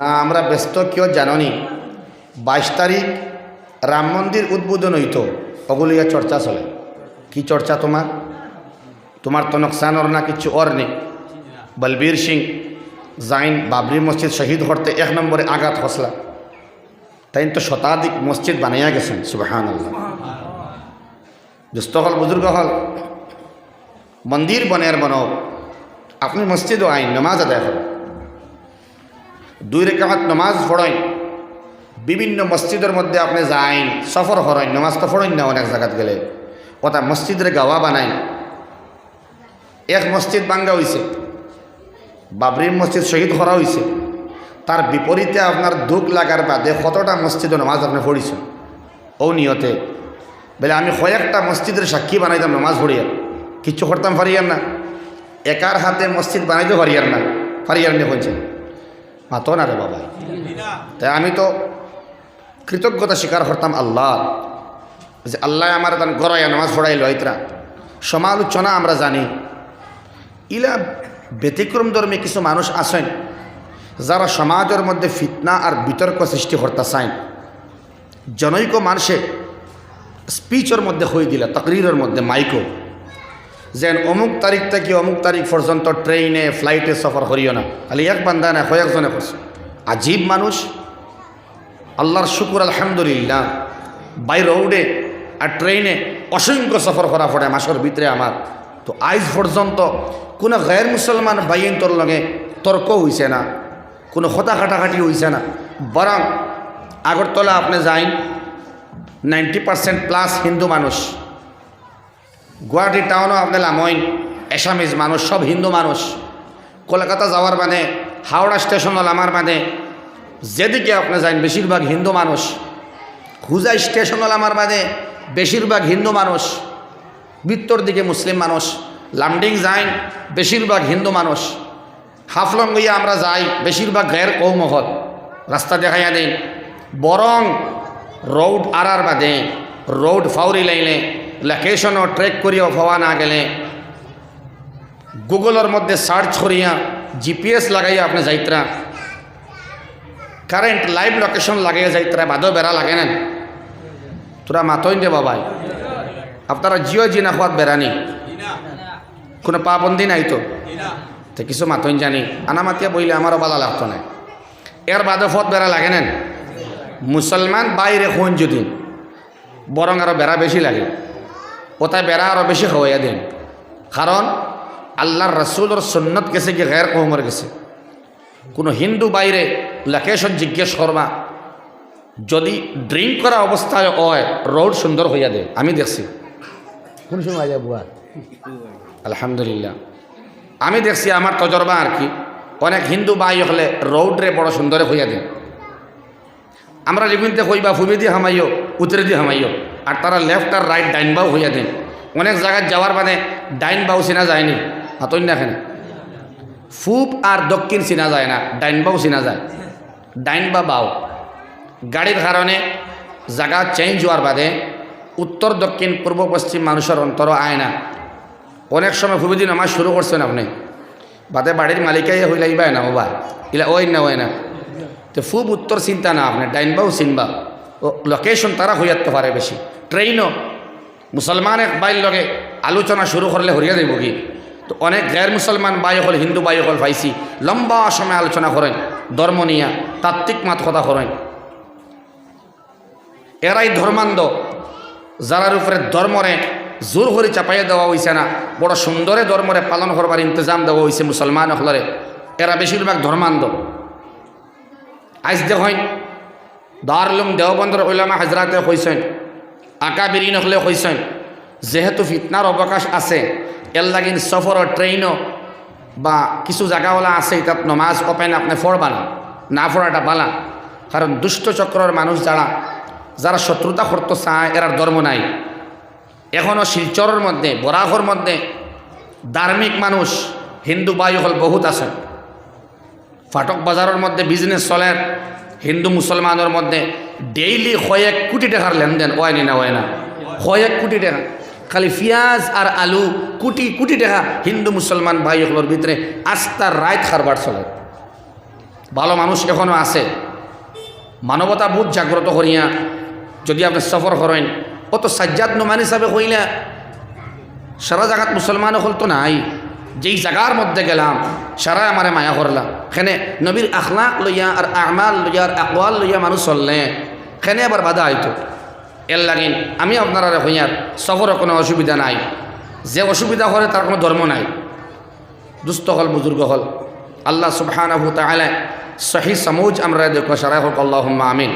আমরা ব্যস্ত কেউ জাননি। বাইশ তারিখ রাম মন্দির উদ্বোধন হইত। ওগুলিয়া চর্চা চলে। কি চর্চা তোমার? তোমার তো নকশান ওর না কিছু ওর নেই। বলবীর সিং, জাইন বাবরি মসজিদ শহীদ হরতে এক নম্বরে আঘাত হসলা। তাই তো শতাধিক মসজিদ বানাইয়া গেছেন সুবাহান আল্লাহ দুস্থ হল বুজুর্গ হল। মন্দির বনের বনক আপনি মসজিদও আইন, নমাজ আদায় করেন দুই রেখাত নমাজ পড়েন। বিভিন্ন মসজিদের মধ্যে আপনি যাইন, সফর করেন, নমাজ তো পড়েন না অনেক জায়গাত গেলে। কথা মসজিদের গাওয়া বানাইন। এক মসজিদ বাঙ্গা হয়েছে বাবরির মসজিদ শহীদ করা হয়েছে তার বিপরীতে আপনার দুঃখ লাগার বাদে কতটা মসজিদে নমাজ আপনি পড়িছেন? ও নিয়তে। বলে আমি কয়েকটা মসজিদের সাক্ষী বানাইতাম নমাজ পড়িয়া কিচ্ছু করতাম, পারিয়ার না। একার হাতে মসজিদ বানাইতে পারিয়ার না, পারিয়ার নিয়ে বলছেন মাতো না রে বাবা তাই আমি তো কৃতজ্ঞতা স্বীকার করতাম আল্লাহ, যে আল্লাহ আমার তান গড়াইয়া নামাজ পড়াইল ইতরা সমালোচনা আমরা জানি। ইলা ব্যতিক্রম ধর্মে কিছু মানুষ আছেন, যারা সমাজের মধ্যে ফিতনা আর বিতর্ক সৃষ্টি করতে চায় জনৈক মানুষে স্পিচের মধ্যে হয়ে দিলে তকরিরের মধ্যে মাইকো। যেন অমুক তারিখ থেকে অমুক তারিখ পর্যন্ত ট্রেনে ফ্লাইটে সফর করিও না। খালি এক বান্দা না কয়েকজনে করছে। আজীব মানুষ। আল্লাহর শুকুর, আলহামদুলিল্লাহ। বাই রোডে আর ট্রেনে অসংখ্য সফর করা পড়ে মাসের ভিতরে আমার। তো আজ পর্যন্ত কোনো গায়ের মুসলমান বাইন তোর লগে তর্ক হইছে না, কোনো হতা কাটাকাটি হইছে না। বরং আগরতলা আপনি যাইন, নাইনটি পার্সেন্ট প্লাস হিন্দু মানুষ। গুয়াহাটি টাউনও আপনার লামইন এসামিজ মানুষ, সব হিন্দু মানুষ। কলকাতা যাওয়ার মানে হাওড়া স্টেশনও আমার মানে যেদিকে আপনি যান, বেশিরভাগ হিন্দু মানুষ। হুজাই স্টেশনও আমার মানে বেশিরভাগ হিন্দু মানুষ। বৃত্তর দিকে মুসলিম মানুষ। লামডিং যাইন, বেশিরভাগ হিন্দু মানুষ। হাফলং গিয়ে আমরা যাই, বেশিরভাগ গ্যার কৌমহল। রাস্তা দেখাইয়া দিন। বরং রোড আরার বাদে রোড ফাউরি লাইলে ট্রেক করিয়া হওয়া না গেলে গুগলের মধ্যে সার্চ করিয়া জিপিএস লাগাইয়া আপনি যাইতরা। কারেন্ট লাইভ লোকেশন লাগাইয়া যাইতরা, বাদও বেড়া লাগে না তোরা মাতইন দে বাবাই। আপনারা জিও জি না খোয়াত বেড়ানি কোনো পাবন্দি নাই তো? কিছু মাতইন জানি। আনামাতিয়া বইলে আমারও বালা লাগতো না এর বাদে ফত বেড়া লাগে না মুসলমান বাইরে খুন যদি বরং আরও বেড়া বেশি লাগে। ওটাই বেড়া আরও বেশি খাওয়াইয়া দেন। কারণ আল্লাহর রসুলর সন্ন্যত গেছে কি গের কৌমর গেছে। কোনো হিন্দু বাইরে লোকেশন জিজ্ঞেস করবা যদি ড্রিঙ্ক করা অবস্থায় হয় রোড সুন্দর হইয়া দে। আমি দেখছি। কোন সময় যায় আলহামদুলিল্লাহ। আমি দেখছি আমার তজরবা আর কি অনেক হিন্দু বাই হলে রোডরে বড় সুন্দরে হইয়া দেন। আমরা লিখুনতে কইবা ফুবি দিয়ে হামাইও উতরে দিয়ে হামাইও আর তারা লেফট আর রাইট ডাইন বাউ হইয়া দেন। অনেক জায়গায় যাওয়ার মানে ডাইন বাউ চিনা যায়নি। হাতই না এখানে। ফুপ আর দক্ষিণ চিনা যায় না, ডাইন বাউ চিনা যায়। ডাইন বা বাউ গাড়ির কারণে জায়গা চেঞ্জ হওয়ার বাদে উত্তর, দক্ষিণ, পূর্ব, পশ্চিম মানুষের অন্তর আয় না। অনেক সময় ফুবিদি নামাজ শুরু করছেন আপনি। বাদে বাড়ির মালিকাই হইলাইবাই না বাবা। ইলা ওই না ওই না। তো ফুব উত্তর চিন্তা না আপনি, ডাইন বাও চিনবা লোকেশন তারা হইয়াতে পারে বেশি। ট্রেনও মুসলমান এক বাইর লগে আলোচনা শুরু করলে হরিয়া দেব কি? তো অনেক গ্যার মুসলমান বাই হল, হিন্দু বাই হল পাইছি লম্বা সময় আলোচনা করেন, ধর্ম নিয়া তাত্ত্বিক মাত কথা করেন। এরাই ধর্মান্ধ, যারার উপরে ধর্মরে জোর করে চাপাইয়া দেওয়া হয়েছে না, বড় সুন্দরে ধর্মরে পালন করবার ইন্তজাম দেওয়া হয়েছে মুসলমান হলরে। এরা বেশিরভাগ ধর্মান্ধ। আজ দেখেন দারলুম দেওবন্দর ওলামা হাজরাতে কইছেন আকা বিরিন হলে কইছেন যেহেতু ফিতনার অবকাশ আছে, এর লাগিন সফর ট্রেনও বা কিছু জায়গাওয়ালা আছে, তাত নমাজ ওপেন, আপনি ফড়বা না ফড়াটা পালা কারণ দুষ্ট চক্রের মানুষ যারা যারা শত্রুতা করতে চায় এরার ধর্ম নাই। এখনও শিলচরের মধ্যে, বরাহর মধ্যে ধার্মিক মানুষ, হিন্দু বায়ু হল বহুত আছে। ফাটক বাজারের মধ্যে বিজনেস চলে হিন্দু মুসলমানের মধ্যে ডেইলি কয়েক কোটি টাকার লেনদেন হয়নি না হয় না? কয়েক কোটি টাকা। খালি পিঁয়াজ আর আলু কোটি কোটি টাকা হিন্দু মুসলমান ভাই হলোর ভিতরে আস্তার রায় খারবার চলে। ভালো মানুষ এখনও আছে। মানবতা বোধ জাগ্রত করিয়া যদি আপনি সফর করেন, অত সাজ্জাদ নোমান হিসাবে হইলা সারা জায়গাত মুসলমান হল তো নাই। যেই জায়গার মধ্যে গেলাম সারা আমারে মায়া করলাম খেনে নবীর আখলাক লইয়া আর আমাল লইয়া আর আকওয়াল লইয়া মানুষ চললে, খেনে আবার বাধা হইতো। এর লাগিন আমি আপনারা হইয়ার সফরের কোনো অসুবিধা নাই। যে অসুবিধা করে তার কোনো ধর্ম নাই। দুস্থ হল, বুজুর্গ হল। আল্লাহ সুবহানাহু তাআলা সহি সমুজ আমরা দেখো সারা হক আল্লাহুম্মা আমিন।